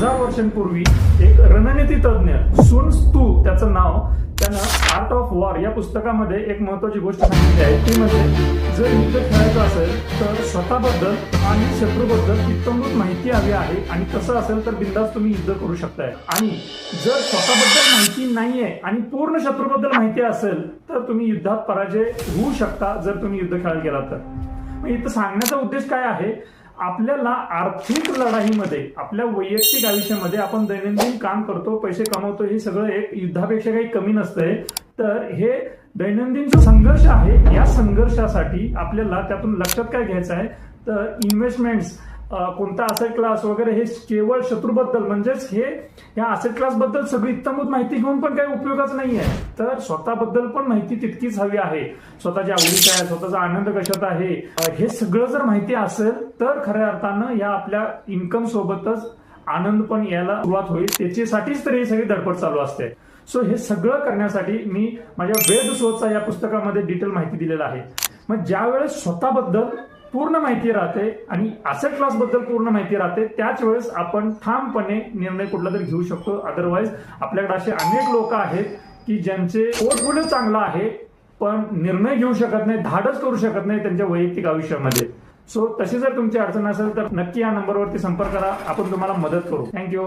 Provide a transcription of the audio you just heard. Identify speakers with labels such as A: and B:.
A: हजार वर्षांपूर्वी एक रणनीती तज्ञ सुन तू त्याचं नाव त्यानं आर्ट ऑफ वॉर या पुस्तकामध्ये एक महत्वाची गोष्ट सांगितली आहे. ती म्हणजे जर युद्ध खेळायचं असेल तर स्वतःबद्दल आणि शत्रूबद्दल इत्तमभूत माहिती हवी आहे आणि तसं असेल तर बिंदास तुम्ही युद्ध करू शकताय. आणि जर स्वतःबद्दल माहिती नाहीये आणि पूर्ण शत्रूबद्दल माहिती असेल तर तुम्ही युद्धात पराजय होऊ शकता जर तुम्ही युद्ध खेळायला गेला तर. मग इथं सांगण्याचा उद्देश काय आहे? आपल्याला आर्थिक लढाईमध्ये आपल्या वैयक्तिक आयुष्यामध्ये आपण दैनंदिन काम करतो पैसे कमवतो हे सगळं एक युद्धापेक्षा काही कमी नसतंय. तर हे दैनंदिन जो संघर्ष आहे. या संघर्षासाठी आपल्याला त्यातून लक्षात काय घ्यायचं आहे? तर इन्व्हेस्टमेंट्स कोणता असेट क्लास वगैरे हे केवळ शत्रूबद्दल म्हणजेच हे या असेट क्लासबद्दल सगळी इत्तमभूत माहिती घेऊन पण काही उपयोगाच नाही आहे तर स्वतःबद्दल पण माहिती तितकीच हवी आहे. स्वतःच्या आवडी काय स्वतःचा आनंद कशात आहे हे सगळं जर माहिती असेल तर खऱ्या अर्थानं या आपल्या इन्कम सोबतच आनंद पण यायला सुरुवात होईल. त्याच्यासाठीच तर ही सगळी धडपड चालू असते. सो हे सगळं करण्यासाठी मी माझ्या वेद शोधचा या पुस्तकामध्ये डिटेल माहिती दिलेला आहे. मग ज्या वेळेस स्वतःबद्दल पूर्ण माहिती राहते आणि असेट क्लासबद्दल पूर्ण माहिती राहते त्याच वेळेस आपण ठामपणे निर्णय कुठला तरी घेऊ शकतो. अदरवाईज आपल्याकडे असे अनेक लोक आहेत की ज्यांचे पोर्टफोलिओ चांगला आहे पण निर्णय घेऊ शकत नाही धाडच करू शकत नाही त्यांच्या वैयक्तिक आयुष्यामध्ये. सो तशी जर तुमची अडचण असेल तर नक्की या नंबरवरती संपर्क करा. आपण तुम्हाला मदत करू. थँक्यू